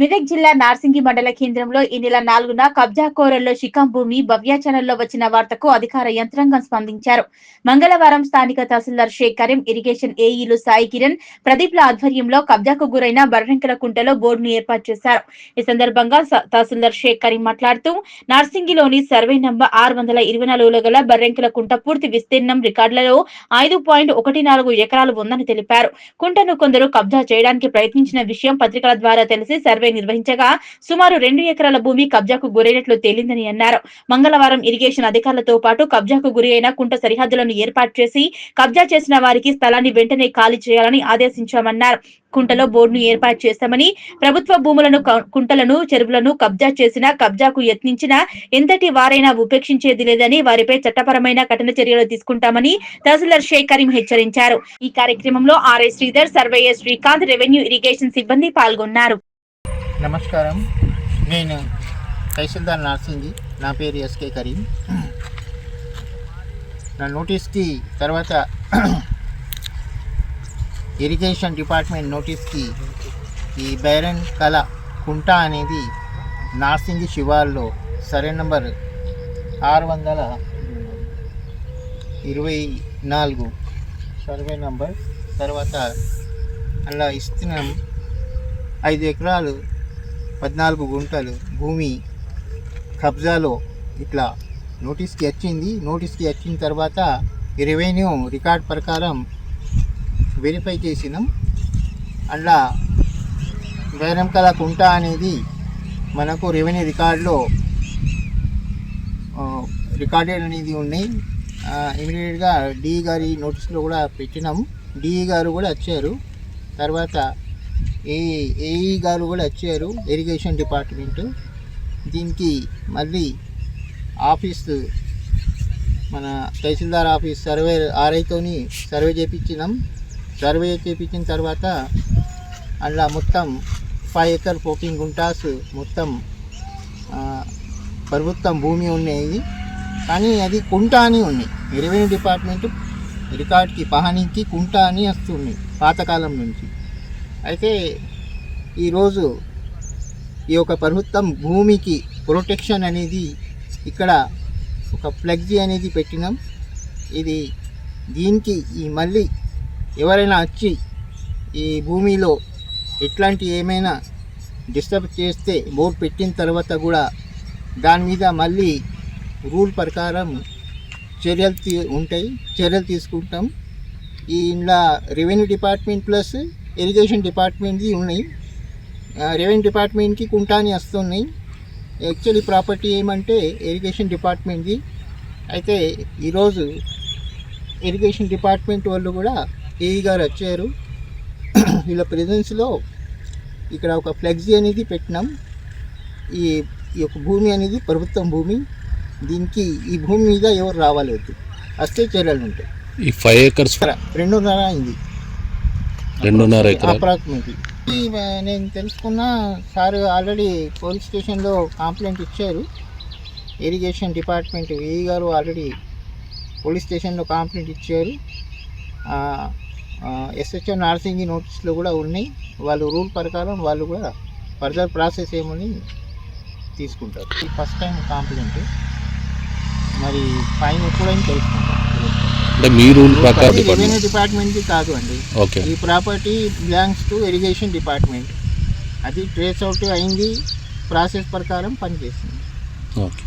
మెదక్ జిల్లా నార్సింగి మండల కేంద్రంలో ఈ నెల నాలుగున కబ్జా కోరల్లో శిఖం భూమి భవ్యాచరణలో వచ్చిన వార్తకు అధికార యంత్రాంగం స్పందించారు. మంగళవారం స్థానిక తహసీల్దార్ షేక్ కరీం ఇరిగేషన్ ఏఈలు సాయి కిరణ్ ప్రదీప్ల ఆధ్వర్యంలో కబ్జాకు గురైన బర్రెంకల కుంటలో బోర్డును ఏర్పాటు చేశారు. ఈ సందర్భంగా తహసీల్దార్ షేక్ కరీం మాట్లాడుతూ నార్సింగిలోని సర్వే నంబర్ ఆరు వందల ఇరవై నాలుగులో గల బర్రెంకల కుంట పూర్తి విస్తీర్ణం రికార్డులలో ఐదు పాయింట్ ఒకటి నాలుగు ఎకరాలు ఉందని తెలిపారు. కుంటను కొందరు కబ్జా చేయడానికి ప్రయత్నించిన విషయం పత్రికల ద్వారా తెలిసి సర్వే నిర్వహించగా సుమారు రెండు ఎకరాల భూమి కబ్జాకు గురైనట్లు తేలిందని అన్నారు. మంగళవారం ఇరిగేషన్ అధికారులతో పాటు కబ్జాకు గురి అయిన కుంట సరిహద్దులను ఏర్పాటు చేసి కబ్జా చేసిన వారికి స్థలాన్ని వెంటనే ఖాళీ చేయాలని ఆదేశించామన్నారు. కుంటలో బోర్డును ఏర్పాటు చేస్తామని ప్రభుత్వ భూములను కుంటలను చెరువులను కబ్జా చేసినా కబ్జాకు యత్నించినా ఎంతటి వారైనా ఉపేక్షించేది లేదని వారిపై చట్టపరమైన కఠిన చర్యలు తీసుకుంటామని తహసీల్దార్ షేక్ కరీం హెచ్చరించారు. ఈ కార్యక్రమంలో RI Sridhar surveyor Srikanth revenue irrigation సిబ్బంది పాల్గొన్నారు. నమస్కారం. నేను తహసీల్దార్ నార్సింగి. నా పేరు ఎస్కే కరీం. నా నోటీస్కి తర్వాత ఇరిగేషన్ డిపార్ట్మెంట్ నోటీస్కి ఈ బైరన్ కళ కుంట అనేది నార్సింగి శివార్లో సరే నంబర్ ఆరు వందల ఇరవై నాలుగు సర్వే నంబర్ తర్వాత అలా ఇస్తున్నాం. ఐదు ఎకరాలు పద్నాలుగు గుంటలు భూమి కబ్జాలో ఇట్లా నోటీస్కి వచ్చింది. నోటీస్కి వచ్చిన తర్వాత రెవెన్యూ రికార్డ్ ప్రకారం వెరిఫై చేసినాం. అలా వేరంకల కుంట అనేది మనకు రెవెన్యూ రికార్డులో రికార్డెడ్ అనేది ఉన్నాయి. ఇమీడియట్గా డిఈ గారి నోటీస్లో కూడా పెట్టినాం. డిఈ గారు కూడా వచ్చారు. తర్వాత ఏ ఏఈ గారు కూడా వచ్చారు ఇరిగేషన్ డిపార్ట్మెంట్ దీనికి మళ్ళీ ఆఫీస్ మన తహసీల్దార్ ఆఫీస్ సర్వే ఆర్ఐతోని సర్వే చేయించినాం సర్వే చేయించిన తర్వాత అందులో మొత్తం ఫైవ్ ఎకర్ ఫోర్టీన్ గుంటాస్ మొత్తం ప్రభుత్వం భూమి ఉన్నాయి. కానీ అది కుంట అని ఉన్నాయి. రెవెన్యూ డిపార్ట్మెంట్ రికార్డ్కి పహానీకి కుంట అని వస్తుంది పాతకాలం నుంచి. అయితే ఈరోజు ఈ యొక్క ప్రభుత్వం భూమికి ప్రొటెక్షన్ అనేది ఇక్కడ ఒక ఫ్లెగ్జీ అనేది పెట్టినాం. ఇది దీనికి ఈ మళ్ళీ ఎవరైనా వచ్చి ఈ భూమిలో ఇట్లాంటి ఏమైనా డిస్టర్బ్ చేస్తే బోర్డు పెట్టిన తర్వాత కూడా దాని మీద మళ్ళీ రూల్ ప్రకారం చర్యలు తీ ఉంటాయి. చర్యలు తీసుకుంటాం. ఈ ఇంట్లో రెవెన్యూ డిపార్ట్మెంట్ ప్లస్ ఇరిగేషన్ డిపార్ట్మెంట్ది ఉన్నాయి. రెవెన్యూ డిపార్ట్మెంట్కి కుంటాని వస్తున్నాయి యాక్చువల్లీ ప్రాపర్టీ ఏమంటే ఇరిగేషన్ డిపార్ట్మెంట్ది. అయితే ఈరోజు ఇరిగేషన్ డిపార్ట్మెంట్ వాళ్ళు కూడా ఏఈ గారు వచ్చారు. వీళ్ళ ప్రెజెన్స్లో ఇక్కడ ఒక ఫ్లెక్సీ అనేది పెట్టినాం. ఈ ఈ యొక్క భూమి అనేది ప్రభుత్వం భూమి. దీనికి ఈ భూమి మీద ఎవరు రావాలేదు. వస్తే చర్యలు ఉంటాయి. ఈ ఫైవ్ ఏకర్స్ రెండున్నర అయింది. రెండున్నర అప్రాక్సిమేట్లీ. నేను తెలుసుకున్న సార్ ఆల్రెడీ పోలీస్ స్టేషన్లో కంప్లైంట్ ఇచ్చారు. ఇరిగేషన్ డిపార్ట్మెంట్ ఏఈ గారు ఆల్రెడీ పోలీస్ స్టేషన్లో కంప్లైంట్ ఇచ్చారు. ఎస్హెచ్ఓ నార్సింగి నోటీసులు కూడా ఉన్నాయి. వాళ్ళు రూల్ ప్రకారం వాళ్ళు కూడా ఫర్దర్ ప్రాసెస్ ఏమని తీసుకుంటారు. ఫస్ట్ టైం కంప్లైంట్ మరి ఫైన్ ఎప్పుడైనా తెలుసుకుంటాం. అంటే మీ రూల్ ప్రకారం రెవెన్యూ డిపార్ట్మెంట్ డిపార్ట్మెంట్కి కాదు అండి. ఓకే. ఈ property belongs to irrigation department అది ట్రేస్ అవుట్ అయింది ప్రాసెస్ ప్రకారం పనిచేస్తుంది ఓకే.